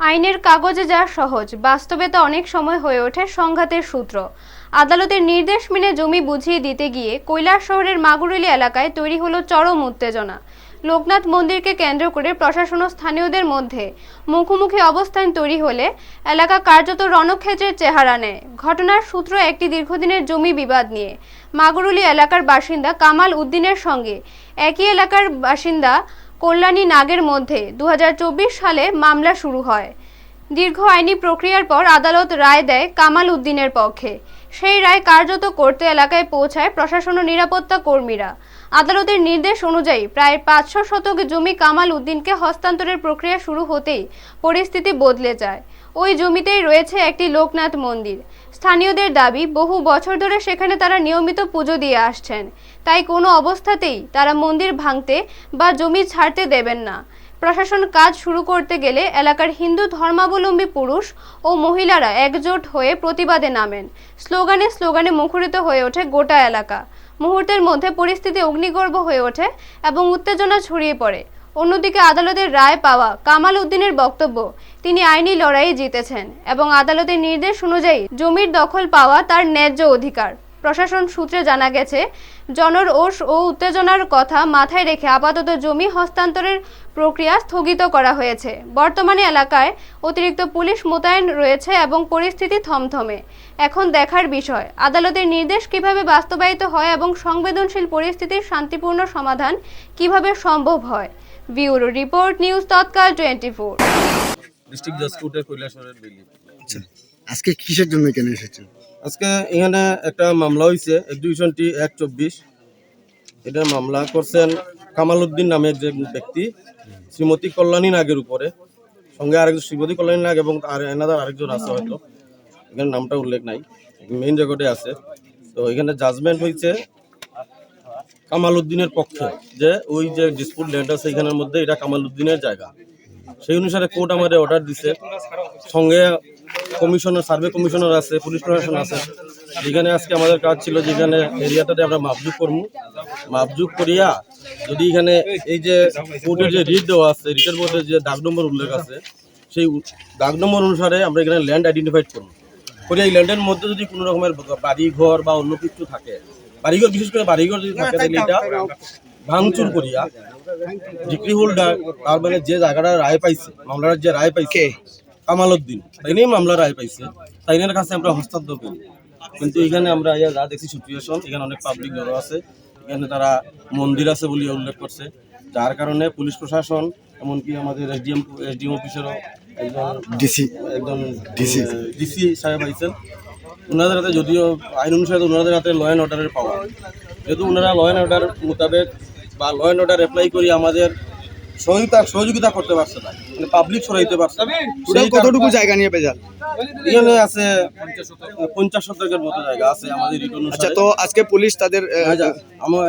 আইনের কাগজে যা সহজ, বাস্তবে তা অনেক সময় হয়ে ওঠে সংঘাতের সূত্র। আদালতের নির্দেশ মেনে জমি বুঝিয়ে দিতে গিয়ে কৈলাস শহরের মাগুরুলি এলাকায় তৈরি হলো চরম উত্তেজনা। লোকনাথ মন্দিরকে কেন্দ্র করে প্রশাসন ও স্থানীয়দের মধ্যে মুখোমুখি অবস্থান তৈরি হলে এলাকা কার্যত রণক্ষেত্রের চেহারা নেয়। ঘটনার সূত্র একটি দীর্ঘদিনের জমি বিবাদ নিয়ে। মাগুরুলি এলাকার বাসিন্দা কামাল উদ্দিনের সঙ্গে একই এলাকার বাসিন্দা কল্যাণী নাগের মধ্যে দু হাজার চব্বিশ সালে মামলা শুরু হয়। দীর্ঘ আইনি প্রক্রিয়ার পর আদালত রায় দেয় কামাল উদ্দিনের পক্ষে। সেই রায় কার্যত করতে এলাকায় পৌঁছায় প্রশাসন ও নিরাপত্তা কর্মীরা। আদালতের নির্দেশ অনুযায়ী প্রায় পাঁচশো শতক জমি কামাল উদ্দিনকে হস্তান্তরের প্রক্রিয়া শুরু হতেই পরিস্থিতি বদলে যায়। ওই জমিতেই রয়েছে একটি লোকনাথ মন্দির। স্থানীয়দের দাবি, বহু বছর ধরে সেখানে তারা নিয়মিত পুজো দিয়ে আসছেন। তাই কোনো অবস্থাতেই তারা মন্দির ভাঙতে বা জমি ছাড়তে দেবেন না। প্রশাসন কাজ শুরু করতে গেলে এলাকার হিন্দু ধর্মাবলম্বী পুরুষ ও মহিলারা একজোট হয়ে প্রতিবাদে নামেন। স্লোগানে স্লোগানে মুখরিত হয়ে ওঠে গোটা এলাকা। মুহূর্তের মধ্যে পরিস্থিতি অগ্নিগর্ভ হয়ে ওঠে এবং উত্তেজনা ছড়িয়ে পড়ে। অন্যদিকে আদালতের রায় পাওয়া কামাল উদ্দিনের বক্তব্য, তিনি আইনি লড়াইয়ে জিতেছেন এবং আদালতের নির্দেশ অনুযায়ী জমির দখল পাওয়া তার ন্যায্য অধিকার। প্রশাসন সূত্রে জানা গেছে জনরোষ ও উত্তেজনার কথা মাথায় রেখে আপাতত জমি হস্তান্তরের প্রক্রিয়া স্থগিত করা হয়েছে। বর্তমানে এলাকায় অতিরিক্ত পুলিশ মোতায়েন রয়েছে এবং পরিস্থিতি থমথমে। এখন দেখার বিষয় আদালতের নির্দেশ কীভাবে বাস্তবায়িত হয় এবং সংবেদনশীল পরিস্থিতির শান্তিপূর্ণ সমাধান কীভাবে সম্ভব হয়? Bureau report news Tatkal twenty four district জাজ কোর্টের কৈলাসরের বিল্ডিং আচ্ছা। আজকে কিসের জন্য এখানে এসেছেন আজকে এখানে একটা মামলা হয়েছে এক্সিবিশন টি এক চব্বিশ। এটা মামলা করছেন কামাল উদ্দিন নামে একজন ব্যক্তি, শ্রীমতী কল্যাণী নাগের উপরে। সঙ্গে আরেকজন শ্রীমতী কল্যাণী নাগ এবং আর এনাদার আরেকজন আছে হয়তো। এখানে নামটা উল্লেখ নাই মেইন রেকর্ডে আছে। তো এখানে জাজমেন্ট হয়েছে কামাল উদ্দিনের পক্ষে, যে ওই যে ডিসপুট ল্যান্ড আছে এখানের মধ্যে, এটা কামাল উদ্দিনের জায়গা। সেই অনুসারে কোর্ট আমাদের অর্ডার দিছে। সঙ্গে কমিশনার, সার্ভে কমিশনার আছে, পুলিশ প্রশাসন আছে। যেখানে আজকে আমাদের কাজ ছিল যেখানে এরিয়াটাতে আমরা মাপজুক করব। মাপজুক করিয়া যদি এখানে এই যে কোর্টের যে রিট দেওয়া আছে, রিটের মধ্যে যে দাগ নম্বর উল্লেখ আছে, সেই দাগ নম্বর অনুসারে আমরা এখানে ল্যান্ড আইডেন্টিফাইড করব। করে এই ল্যান্ডের মধ্যে যদি কোনো রকমের বাড়িঘর বা অন্য কিছু থাকে, বাড়িঘর, বিশেষ করে বাড়িঘর যদি থাকে, তাহলে এটা ভাঙচুর করিয়া ডিগ্রি হোল্ডার তার মানে যে জায়গাটা রায় পাইছে, মামলার যে রায় পাইছে কামাল উদ্দিন তাই নিয়ে মামলা রায় পাইছে। তাইনের কাছে আমরা হস্তান্তর করি। কিন্তু এখানে আমরা ইয়া যা দেখছি সিচুয়েশন এখানে অনেক পাবলিক জড়ো আছে। এখানে তারা মন্দির আছে বলে উল্লেখ করছে। যার কারণে পুলিশ প্রশাসন এমনকি আমাদের এসডিএম এসডিএম অফিসেরও একজন ডিসি একজন ডিসি ডিসি সাহেব আইছেন। ওনাদের হাতে যদিও আইন অনুসারে ওনাদের হাতে ল অ্যান্ড অর্ডারের পাওয়া যেহেতু ওনারা ল অ্যান্ড অর্ডার মোতাবেক বা ল অ্যান্ড অর্ডার অ্যাপ্লাই করি আমাদের সহযোগিতা সহযোগিতা করতে পারছে না। মানে পাবলিক সরাইতে পারছে না। টোটাল কতটুকু জায়গা নিয়ে বেজাল এখানে আছে পঞ্চাশ শতকের মতো জায়গা আছে আমাদের আচ্ছা তো আজকে পুলিশ তাদের আচ্ছা, আমার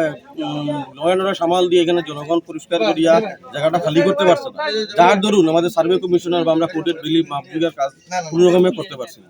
অর্ডার সামাল দিয়ে এখানে জনগণ পরিষ্কার করিয়া জায়গাটা খালি করতে পারছে না। যার দরুন আমাদের সার্ভে কমিশনার বা আমরা কোর্টের বিলি মাপযোগের কাজ কোনো রকমে করতে পারছি না।